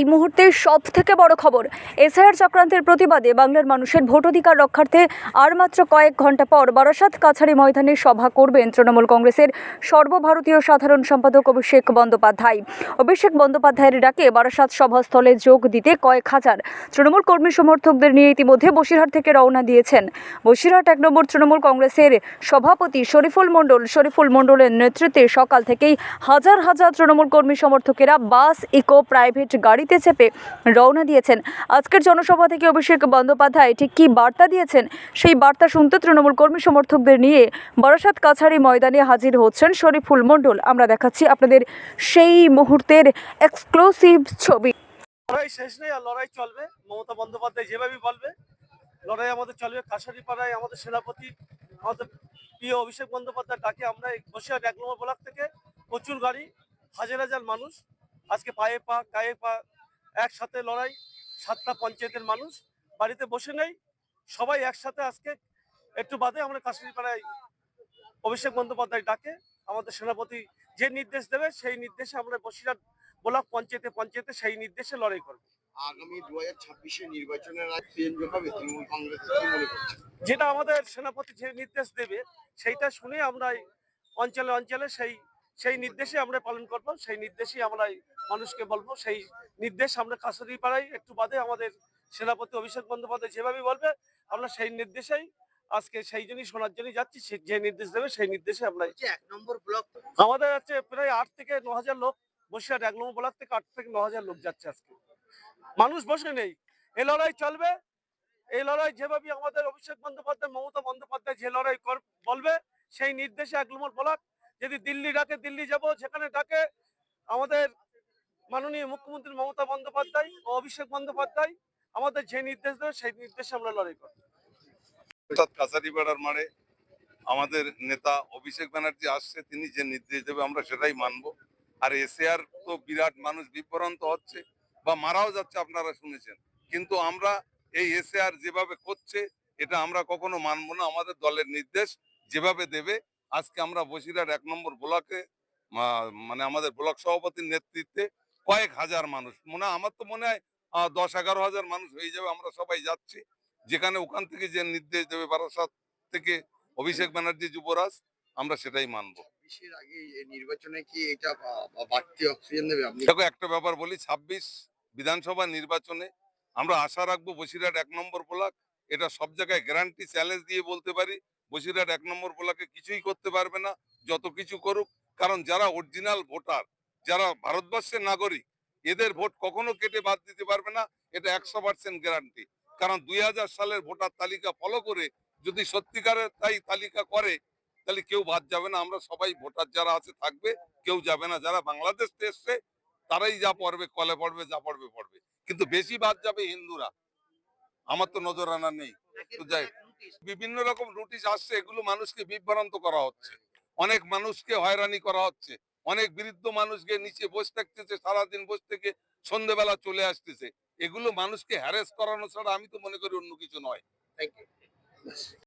এই মুহূর্তের সব থেকে বড় খবর, এসআইআর চক্রান্তের প্রতিবাদে বাংলার মানুষের ভোটাধিকার রক্ষার্থে আর মাত্র কয়েক ঘণ্টা পর বারাসাত কাছাড়ি ময়দানে সভা করবেন তৃণমূল কংগ্রেসের সর্বভারতীয় সাধারণ সম্পাদক অভিষেক বন্দ্যোপাধ্যায়। অভিষেক বন্দ্যোপাধ্যায়ের ডাকে বারাসাত সভাস্থলে যোগ দিতে কয়েক হাজার তৃণমূল কর্মী সমর্থকদের নিয়ে ইতিমধ্যে বসিরহাট থেকে রওনা দিয়েছেন। বসিরহাট এক নম্বর তৃণমূল কংগ্রেসের সভাপতি শরীফুল মণ্ডল, শরীফুল মণ্ডলের নেতৃত্বে সকাল থেকেই হাজার হাজার তৃণমূল কর্মী সমর্থকেরা বাস, ইকো, প্রাইভেট গাড়িতে চেপে রওনা দিয়েছেন। আজকের জনসভা থেকে অভিষেক বন্দ্যোপাধ্যায় ঠিক কী বার্তা দিয়েছেন? সেই বার্তা শুনতে তৃণমূল কর্মী সমর্থকদের নিয়ে বারাসাত কাছাড়ি ময়দানে হাজির হচ্ছেন শরীফুল মণ্ডল। আমরা দেখাচ্ছি আপনাদের সেই মুহূর্তের এক্সক্লুসিভ ছবি। লড়াই শেষ নেই আর লড়াই চলবে। মমতা বন্দ্যোপাধ্যায় যেভাবে বলবে, লড়াই আমাদের চলবে। কাছারি পাড়ায় আমাদের সেনাপতি, আমাদের প্রিয় অভিষেক বন্দ্যোপাধ্যায় ডাকে আমরা বসিরহাট এক নম্বর ব্লক থেকে প্রচুর গাড়ি, হাজার হাজার মানুষ আজকে পায়ে পা, গায়ে পা একসাথে লড়াই সাতটা পঞ্চায়েতের মানুষ বাড়িতে বসে নেই। সবাই একসাথে আজকে একটু বাদে আমরা কাছারি পাড়ায় অভিষেক বন্দ্যোপাধ্যায় ডাকে। আমাদের সেনাপতি যে নির্দেশ দেবে সেই নির্দেশে আমরা বসিরহাট ব্লক পঞ্চায়েতে পঞ্চায়েতে সেই নির্দেশে লড়াই করব। আগামী দু হাজার ছাব্বিশে নির্বাচনের তৃণমূল কংগ্রেস যেটা আমাদের সেনাপতি যে নির্দেশ দেবে সেইটা শুনে আমরা অঞ্চলে অঞ্চলে সেই সেই নির্দেশে আমরা পালন করব সেই নির্দেশেই আমরা মানুষকে বলব সেই নির্দেশ আমরা কাছারি পাড়াই একটু বাদে আমাদের সেনাপতি অভিষেক বন্দ্যোপাধ্যায় যেভাবে বলবে আমরা সেই নির্দেশেই আজকে সেই জন্যই শোনার জন্যই যাচ্ছি যে নির্দেশ দেবে সেই নির্দেশে আমরা যে এক নম্বর ব্লক আমাদের আছে প্রায় আট থেকে ন হাজার লোক বসিরহাট এক নম্বর ব্লক থেকে আট থেকে ন হাজার লোক যাচ্ছে আজকে। মানুষ বসে নেই এই লড়াই চলবে এই লড়াই যেভাবে আমাদের অভিষেক বন্দ্যোপাধ্যায় মমতা বন্দ্যোপাধ্যায় যে লড়াই বলবে সেই নির্দেশে এক নম্বর ব্লক যদি দিল্লি ডাকে, দিল্লি যাব যেখানে ডাকে। আমাদের মাননীয় মুখ্যমন্ত্রী মমতা বন্দ্যোপাধ্যায় ও অভিষেক বন্দ্যোপাধ্যায় আমাদের যে নির্দেশ দেবে, সেই নির্দেশে আমরা লড়াই করব। কাছারিপাড়ার আমাদের নেতা অভিষেক ব্যানার্জি আসছে, তিনি যে নির্দেশ দেবে আমরা সেটাই মানবো। আর এসএআর তো বিরাট মানুষ বিভ্রান্ত হচ্ছে বা মারাও যাচ্ছে, আপনারা শুনেছেন। কিন্তু আমরা এই এসএআর যেভাবে করছে, এটা আমরা কখনো মানবো না। আমাদের দলের নির্দেশ যেভাবে দেবে আজকে আমরা বসিরহাট এক নম্বর ব্লকে মানে আমাদের ব্লক সভাপতির নেতৃত্বে কয়েক হাজার মানুষ। মনে আমার তো মনে হয় দশ এগারো হাজার মানুষ হয়ে যাবে আমরা সবাই যাচ্ছি। যেখানে ওখান থেকে যে নির্দেশ দেবে বারাসাত থেকে অভিষেক ব্যানার্জি যুবরাজ আমরা সেটাই মানবো। এই নির্বাচনে কি এটা বা- বা বাড়তি অক্সিজেন দেবে? দেখো একটা ব্যাপার বলি ছাব্বিশ বিধানসভা নির্বাচনে আমরা আশা রাখব বসিরহাট এক নম্বর ব্লক এটা সব জায়গায় গ্যারান্টি চ্যালেঞ্জ দিয়ে বলতে পারি। বসিরহাট এক নম্বর ব্লকে কিছুই করতে পারবে না যত কিছু করুক। কারণ যারা অরিজিনাল ভোটার যারা ভারতবর্ষের নাগরিক এদের ভোট কখনো কেটে বাদ দিতে পারবে না এটা একশো পার্সেন্ট গ্যারান্টি কারণ দুই হাজার সালের ভোটার তালিকা ফলো করে যদি সত্যিকারের তাই তালিকা করে তাহলে কেউ বাদ যাবে না। আমরা সবাই ভোটার যারা আছে থাকবে কেউ যাবে না। যারা বাংলাদেশ এসছে তারাই যা পড়বে কলে পড়বে যা পড়বে পড়বে। কিন্তু বেশি বাদ যাবে হিন্দুরা। আমার তো নজর আনা নেই। তো যাই। বিভিন্ন রকম নোটিশ আসছে, এগুলো মানুষকে বিভ্রান্ত করা হচ্ছে। অনেক মানুষকে হয়রানি করা হচ্ছে। অনেক বৃদ্ধ মানুষকে নিচে বসে থাকতেছে, সারাদিন বসে থেকে সন্ধ্যেবেলা চলে আসতেছে। এগুলো মানুষকে হ্যারেস করানো ছাড়া আমি তো মনে করি অন্য কিছু নয়। Thank you